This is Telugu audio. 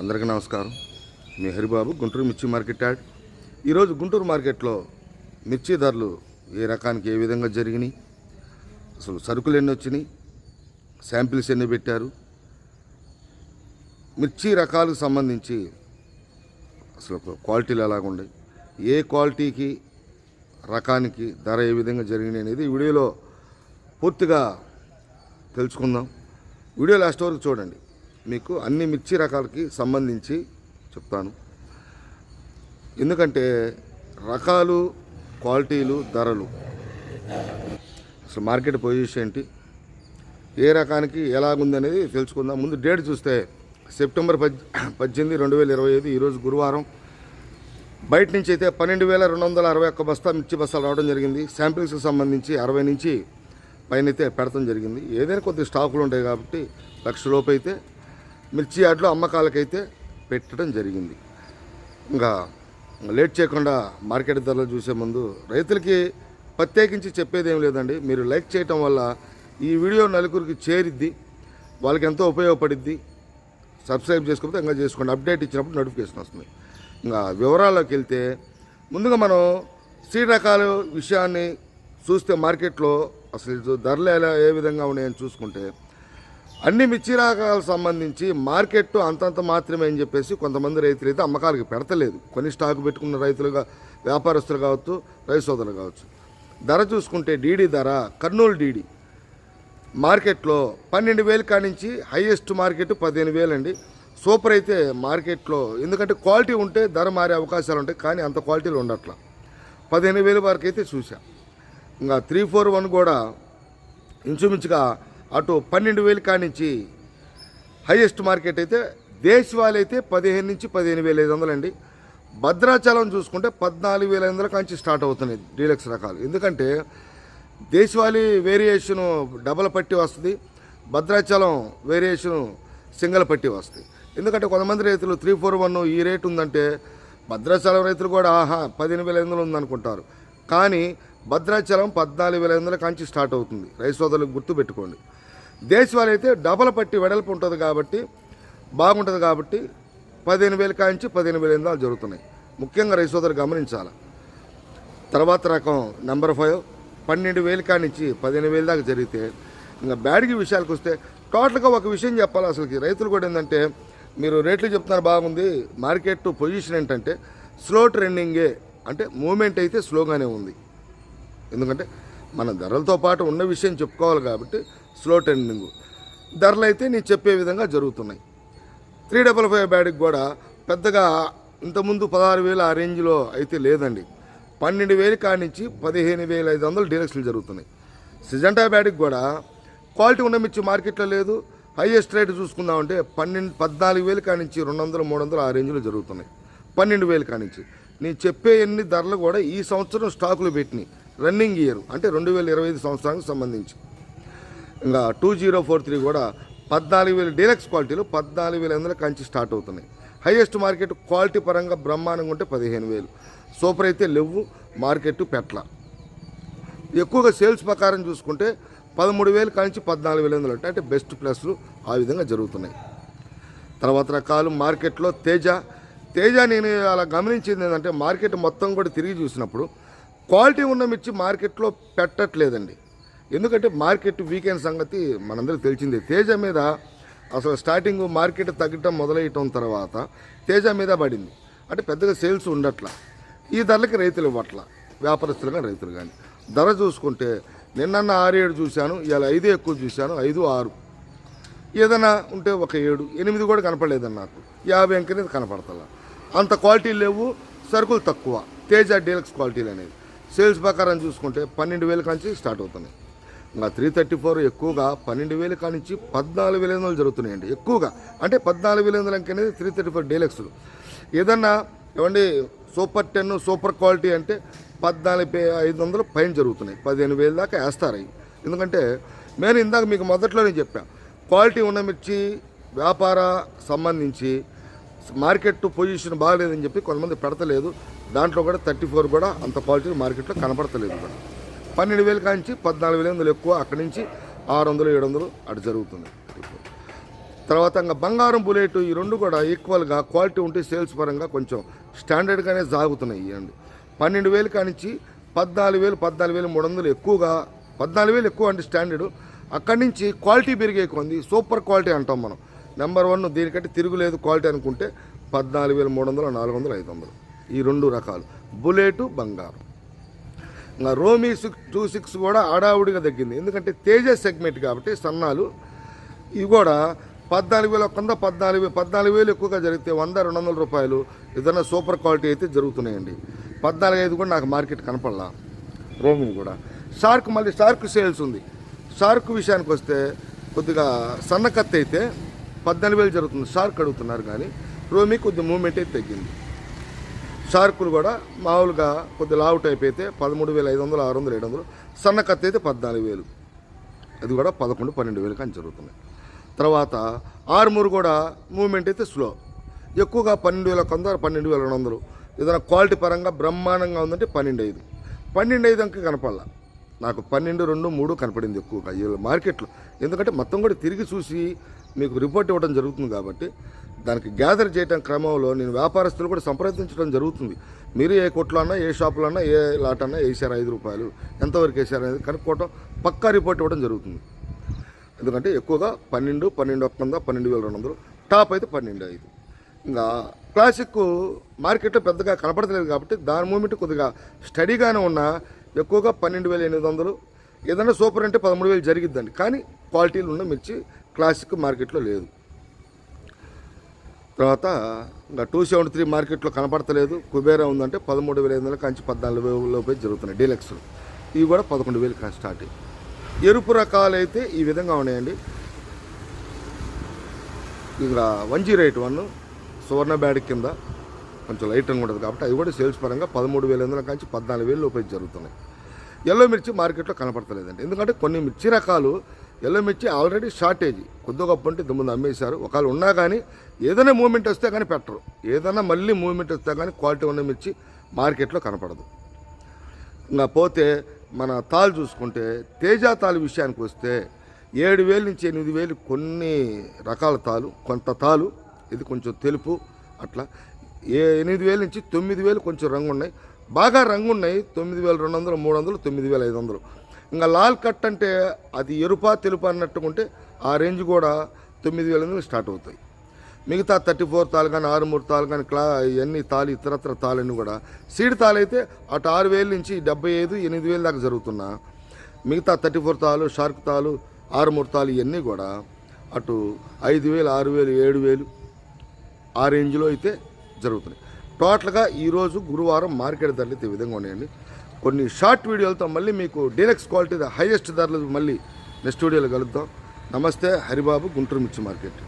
అందరికీ నమస్కారం. మీ హరిబాబు గుంటూరు మిర్చి మార్కెట్ యాడ్. ఈరోజు గుంటూరు మార్కెట్లో మిర్చి ధరలు ఏ రకానికి ఏ విధంగా జరిగినాయి? అసలు సరుకులు ఎన్ని వచ్చినాయి? శాంపిల్స్ ఎన్ని పెట్టారు? మిర్చి రకాలకు సంబంధించి అసలు క్వాలిటీలు ఎలాగుంటాయి ఏ క్వాలిటీకి రకానికి ధర ఏ విధంగా జరిగినాయి అనేది వీడియోలో పూర్తిగా తెలుసుకుందాం. వీడియో లాస్ట్ వరకు చూడండి. మీకు అన్ని మిర్చి రకాలకి సంబంధించి చెప్తాను. ఎందుకంటే రకాలు క్వాలిటీలు ధరలు. అసలు మార్కెట్ పొజిషన్ ఏంటి? ఏ రకానికి ఎలాగుంది అనేది తెలుసుకుందాం. ముందు డేట్ చూస్తే సెప్టెంబర్ పద్ పద్దెనిమిది రెండు వేల ఇరవై ఐదు ఈరోజు గురువారం. బయట నుంచి అయితే పన్నెండు వేల రెండు వందల అరవై ఒక్క బస్తా మిర్చి బస్తాలు రావడం జరిగింది. శాంపిల్స్కి సంబంధించి అరవై నుంచి పైన అయితే పెడతాం జరిగింది. ఏదైనా కొద్ది స్టాకులు ఉంటాయి కాబట్టి లక్ష లోపు అయితే మిర్చి యార్డ్లో అమ్మకాలకైతే పెట్టడం జరిగింది. ఇంకా లేట్ చేయకుండా మార్కెట్ ధరలు చూసే ముందు రైతులకి ప్రత్యేకించి చెప్పేది ఏం లేదండి. మీరు లైక్ చేయటం వల్ల ఈ వీడియో నలుగురికి చేరిద్ది. వాళ్ళకి ఎంతో ఉపయోగపడిద్ది. సబ్స్క్రైబ్ చేసుకోకపోతే ఇంకా చేసుకోండి. అప్డేట్ ఇచ్చినప్పుడు నోటిఫికేషన్ వస్తుంది. ఇంకా వివరాల్లోకి వెళ్తే ముందుగా మనం సీడ్ రకాల విషయాన్ని చూస్తే మార్కెట్లో అసలు ధరలు ఎలా ఏ విధంగా ఉన్నాయని చూసుకుంటే అన్ని మిర్చి రకాలకు సంబంధించి మార్కెట్ అంతంత మాత్రమే అని చెప్పేసి కొంతమంది రైతులు అయితే అమ్మకాలకు పెడతలేదు. కొన్ని స్టాక్ పెట్టుకున్న రైతులుగా వ్యాపారస్తులు కావచ్చు రైతు సోదరులు కావచ్చు. ధర చూసుకుంటే డీడీ ధర కర్నూలు డీడీ. మార్కెట్లో పన్నెండు వేలు కానించి హైయెస్ట్ మార్కెట్ పదిహేను వేలు అండి సూపర్ అయితే మార్కెట్లో ఎందుకంటే క్వాలిటీ ఉంటే ధర మారే అవకాశాలు ఉంటాయి కానీ అంత క్వాలిటీలు ఉండట్లా. పదిహేను వేలు వరకు అయితే చూసా ఇంకా త్రీ ఫోర్ వన్ కూడా ఇంచుమించుగా అటు పన్నెండు వేలు కానించి హైయెస్ట్ మార్కెట్ అయితే దేశవాళీ అయితే పదిహేను నుంచి పదిహేను వేల ఐదు వందలండి భద్రాచలం చూసుకుంటే పద్నాలుగు వేల ఐదు వందల కాంచి స్టార్ట్ అవుతున్నాయి డీలక్స్ రకాలు. ఎందుకంటే దేశవాళీ వేరియేషను డబల్ పట్టి వస్తుంది భద్రాచలం వేరియేషను సింగల్ పట్టి వస్తుంది. ఎందుకంటే కొంతమంది రైతులు త్రీ ఫోర్ వన్ ఈ రేట్ ఉందంటే భద్రాచలం రైతులు కూడా ఆహా పదిహేను వేల ఐదు వందలు ఉందనుకుంటారు. కానీ భద్రాచలం పద్నాలుగు వేల ఐదు వందల కాంచి స్టార్ట్ అవుతుంది. రైతు సోదరులకు గుర్తుపెట్టుకోండి దేశవాళీ అయితే డబల్ పట్టి వెడల్పు ఉంటుంది కాబట్టి బాగుంటుంది కాబట్టి పదిహేను వేల కాంచి పదిహేను వేల ఎనిమిది జరుగుతున్నాయి. ముఖ్యంగా రైతు సోదరు గమనించాలి? తర్వాత రకం నెంబర్ ఫైవ్ పన్నెండు వేలు కానించి పదిహేను వేలు దాకా జరిగితే ఇంకా బ్యాడ్కి విషయాలకు వస్తే టోటల్గా ఒక విషయం చెప్పాలి అసలుకి. రైతులు కూడా ఏంటంటే మీరు రేట్లు చెప్తున్నారు బాగుంది మార్కెట్ పొజిషన్ ఏంటంటే స్లో ట్రెండింగే అంటే మూమెంట్ అయితే స్లోగానే ఉంది. ఎందుకంటే మన ధరలతో పాటు ఉన్న విషయం చెప్పుకోవాలి కాబట్టి స్లో టెండింగ్ ధరలు అయితే నేను చెప్పే విధంగా జరుగుతున్నాయి. త్రీ డబల్ ఫైవ్ బ్యాడ్కి కూడా పెద్దగా ఇంతకుముందు పదహారు వేలు ఆ రేంజ్లో అయితే లేదండి. పన్నెండు వేలు కానించి పదిహేను వేల ఐదు వందలు డీలక్స్లు జరుగుతున్నాయి. సిజంటా బ్యాడ్కి కూడా క్వాలిటీ ఉన్న మిర్చి మార్కెట్లో లేదు. హైయెస్ట్ రేట్ చూసుకుందామంటే పన్నెండు పద్నాలుగు వేలు కానించి రెండు వందలు మూడు వందలు ఆ రేంజ్లో జరుగుతున్నాయి. పన్నెండు వేలు కానించి నేను చెప్పే ఎన్ని ధరలు కూడా ఈ సంవత్సరం స్టాకులు పెట్టినాయి. రన్నింగ్ ఇయర్ అంటే రెండు వేల ఇరవై ఐదు సంవత్సరానికి సంబంధించి. ఇంకా టూ జీరో ఫోర్ త్రీ కూడా పద్నాలుగు వేలు డీలక్స్ క్వాలిటీలు పద్నాలుగు వేల ఎనిమిది కంచి స్టార్ట్ అవుతున్నాయి. హైయెస్ట్ మార్కెట్ క్వాలిటీ పరంగా బ్రహ్మాండంగా ఉంటే పదిహేను వేలు. సూపర్ అయితే లేవు మార్కెట్ పెట్ల ఎక్కువగా సేల్స్ ప్రకారం చూసుకుంటే పదమూడు వేలు కానించి పద్నాలుగు వేల ఎనిమిది అంటే బెస్ట్ ప్లస్లు ఆ విధంగా జరుగుతున్నాయి. తర్వాత రకాలు మార్కెట్లో తేజ. తేజ నేను అలా గమనించింది ఏంటంటే మార్కెట్ మొత్తం కూడా తిరిగి చూసినప్పుడు క్వాలిటీ ఉన్న మిర్చి మార్కెట్లో పెట్టట్లేదండి. ఎందుకంటే మార్కెట్ వీకెండ్ సంగతి మనందరికీ తెలిసిందే. తేజ మీద అసలు స్టార్టింగ్ మార్కెట్ తగ్గటం మొదలయ్యటం తర్వాత తేజ మీద పడింది. అంటే పెద్దగా సేల్స్ ఉండట్ల. ఈ ధరలకి రైతులు ఇవ్వట్ల. వ్యాపారస్తులు కానీ రైతులు కానీ. ధర చూసుకుంటే నిన్న ఆరు ఏడు చూశాను ఇవాళ ఐదు ఎక్కువ చూశాను ఐదు ఆరు. ఏదైనా ఉంటే ఒక ఏడు ఎనిమిది కూడా కనపడలేదని నాకు. యాభై అంకనేది కనపడతలా. అంత క్వాలిటీ లేవు సరుకులు తక్కువ. తేజ డీలక్స్ క్వాలిటీలు అనేది. సేల్స్ ప్రకారం చూసుకుంటే పన్నెండు వేల కాంచి స్టార్ట్ అవుతున్నాయి. ఇంకా త్రీ థర్టీ ఫోర్ ఎక్కువగా పన్నెండు వేల కానించి పద్నాలుగు వేల ఎనిమిది జరుగుతున్నాయండి. ఎక్కువగా. అంటే పద్నాలుగు వేల ఎనిమిది అనేది త్రీ థర్టీ ఫోర్ డీలక్స్లు. ఏదన్నా ఏమండి సూపర్ టెన్ సూపర్ క్వాలిటీ అంటే పద్నాలుగు ఐదు వందలు పైన జరుగుతున్నాయి. పదిహేను వేల దాకా వేస్తారు అవి ఎందుకంటే నేను ఇందాక మీకు మొదట్లోనే చెప్పాను క్వాలిటీ ఉన్న మిర్చి వ్యాపార సంబంధించి మార్కెట్ పొజిషన్ బాగలేదని చెప్పి కొంతమంది పెడతలేదు. దాంట్లో కూడా థర్టీ ఫోర్ కూడా అంత క్వాలిటీ మార్కెట్లో కనపడతలేదు. కూడా పన్నెండు వేలు కాంచి పద్నాలుగు వేల వందలు ఎక్కువ అక్కడి నుంచి ఆరు వందలు ఏడు వందలు అటు జరుగుతుంది. తర్వాత ఇంకా బంగారం బుల్లెట్ ఈ రెండు కూడా ఈక్వల్గా క్వాలిటీ ఉంటే సేల్స్ పరంగా కొంచెం స్టాండర్డ్గానే సాగుతున్నాయి ఇవ్వండి పన్నెండు వేలు కానించి పద్నాలుగు వేలు పద్నాలుగు వేలు మూడు వందలు ఎక్కువగా పద్నాలుగు వేలు ఎక్కువ అంటే స్టాండర్డ్. అక్కడి నుంచి క్వాలిటీ పెరిగే కొంది సూపర్ క్వాలిటీ అంటాం మనం. నెంబర్ వన్ దీనికంటే తిరుగులేదు క్వాలిటీ అనుకుంటే పద్నాలుగు వేలు మూడు వందలు నాలుగు వందలు ఐదు వందలు ఈ రెండు రకాలు. బుల్లెటు బంగారం. రోమీ సిక్స్ టూ సిక్స్ కూడా ఆడావుడిగా తగ్గింది. ఎందుకంటే తేజ సెగ్మెంట్ కాబట్టి సన్నాలు. ఇవి కూడా పద్నాలుగు వేల వంద పద్నాలుగు పద్నాలుగు వేలు ఎక్కువగా జరిగితే వంద రెండు వందల రూపాయలు ఏదైనా సూపర్ క్వాలిటీ అయితే జరుగుతున్నాయండి. పద్నాలుగు ఐదు కూడా నాకు మార్కెట్ కనపడలా. రోమింగ్ కూడా. షార్క్ మళ్ళీ షార్క్ సేల్స్ ఉంది. షార్క్ విషయానికి వస్తే కొద్దిగా సన్నకత్తి అయితే పద్నాలుగు వేలు జరుగుతుంది. షార్క్ అడుగుతున్నారు కానీ రోమి కొద్ది మూమెంట్ అయితే తగ్గింది. షార్కులు కూడా మామూలుగా కొద్ది లావు టైప్ అయితే పదమూడు వేల ఐదు వందలు ఆరు వందలు ఏడు వందలు. సన్న కత్తి అయితే పద్నాలుగు వేలు. అది కూడా పదకొండు పన్నెండు వేలు కానీ జరుగుతున్నాయి. తర్వాత ఆరుమూరు కూడా మూమెంట్ అయితే స్లో. ఎక్కువగా పన్నెండు వేల కొంద పన్నెండు వేల రెండు వందలు. ఏదైనా క్వాలిటీ పరంగా బ్రహ్మాండంగా ఉందంటే పన్నెండు ఐదు. పన్నెండు ఐదు అంక కనపడాల. నాకు పన్నెండు రెండు మూడు కనపడింది ఎక్కువగా. ఈ మార్కెట్లో. ఎందుకంటే మొత్తం కూడా తిరిగి చూసి మీకు రిపోర్ట్ ఇవ్వడం జరుగుతుంది కాబట్టి దానికి గ్యాదర్ చేయడం క్రమంలో నేను వ్యాపారస్తులు కూడా సంప్రదించడం జరుగుతుంది. మీరు ఏ కొట్లో అన్నా ఏ షాపులో అన్నా ఏ లాట్ అన్నా వేసారు ఐదు రూపాయలు ఎంతవరకు వేసారు అనేది కనుక్కోవటం పక్కా రిపోర్ట్ ఇవ్వడం జరుగుతుంది. ఎందుకంటే ఎక్కువగా పన్నెండు పన్నెండు ఒక్క వంద పన్నెండు వేల రెండు వందలు టాప్ అయితే పన్నెండు ఐదు. ఇంకా క్లాసిక్ మార్కెట్లో పెద్దగా కనపడలేదు కాబట్టి దాని మూమెంట్ కొద్దిగా స్టడీగానే ఉన్నా ఎక్కువగా పన్నెండు వేల ఎనిమిది వందలు ఏదైనా సూపర్ అంటే పదమూడు వేలు జరిగిద్దండి. కానీ క్వాలిటీలు ఉన్న మిర్చి క్లాసిక్ మార్కెట్లో లేదు. తర్వాత ఇంకా టూ సెవెంటీ త్రీ మార్కెట్లో కనపడతలేదు. కుబేరా ఉందంటే పదమూడు వేల ఐదు వందల కంచి పద్నాలుగు వేల లోపే జరుగుతున్నాయి డీలక్స్ ఇవి కూడా పదకొండు వేలు కా- స్టార్ట్ ఎరుపు రకాలు అయితే ఈ విధంగా ఉన్నాయండి. ఇక one zero eight one Suvarna bad కింద కొంచెం లైట్ అని ఉంటుంది కాబట్టి అది కూడా సేల్స్ పరంగా పదమూడు వేల వందల కంచి పద్నాలుగు వేలు లోపే జరుగుతున్నాయి. ఎల్లో మిర్చి మార్కెట్లో కనపడతలేదండి. ఎందుకంటే కొన్ని మిర్చి రకాలు ఎల్లో మిర్చి ఆల్రెడీ షార్టేజ్. కొద్దిగా గొప్ప ఉంటే ముందు అమ్మేశారు ఒకవేళ ఉన్నా కానీ ఏదైనా మూమెంట్ వస్తే కానీ పెట్టరు. ఏదైనా మళ్ళీ మూమెంట్ వస్తే కానీ క్వాలిటీ ఉన్న మిర్చి మార్కెట్లో కనపడదు. ఇంకా పోతే మన తాలు చూసుకుంటే తేజ తాలు విషయానికి వస్తే ఏడు వేలు నుంచి ఎనిమిది వేలు కొన్ని రకాల తాలు కొంత తాలు ఇది కొంచెం తెలుపు అట్లా. ఏ ఎనిమిది వేల నుంచి తొమ్మిది వేలు కొంచెం రంగు ఉన్నాయి బాగా రంగు ఉన్నాయి తొమ్మిది వేల రెండు వందలు మూడు వందలు తొమ్మిది వేల ఐదు వందలు. ఇంకా లాల్ కట్ అంటే అది ఎరుపా తెలుపు అన్నట్టుకుంటే ఆ రేంజ్ కూడా తొమ్మిది వేల నుంచి స్టార్ట్ అవుతాయి. మిగతా థర్టీ ఫోర్ తాలు కానీ ఆరు మూడు తాలు కానీ క్లా ఇవన్నీ తాలు ఇతరత్ర తాళన్నీ కూడా సీడ్ తాలు అయితే అటు ఆరు వేల నుంచి డెబ్బై ఐదు ఎనిమిది వేల దాకా జరుగుతున్నా. మిగతా థర్టీ ఫోర్ తాలు షార్క్ తాలు ఆరు మూడు తాలు ఇవన్నీ కూడా అటు ఐదు వేలు ఆరు వేలు ఏడు వేలు ఆ రేంజ్లో అయితే జరుగుతున్నాయి. టోటల్గా ఈరోజు గురువారం మార్కెట్ ధరలు అయితే విధంగా ఉన్నాయండి. కొన్ని షార్ట్ వీడియోలతో మళ్ళీ మీకు డీలక్స్ క్వాలిటీ హైయెస్ట్ ధరలు మళ్ళీ నెక్స్ట్ వీడియోలో కలుద్దాం. నమస్తే హరిబాబు గుంటూరు మిర్చి మార్కెట్.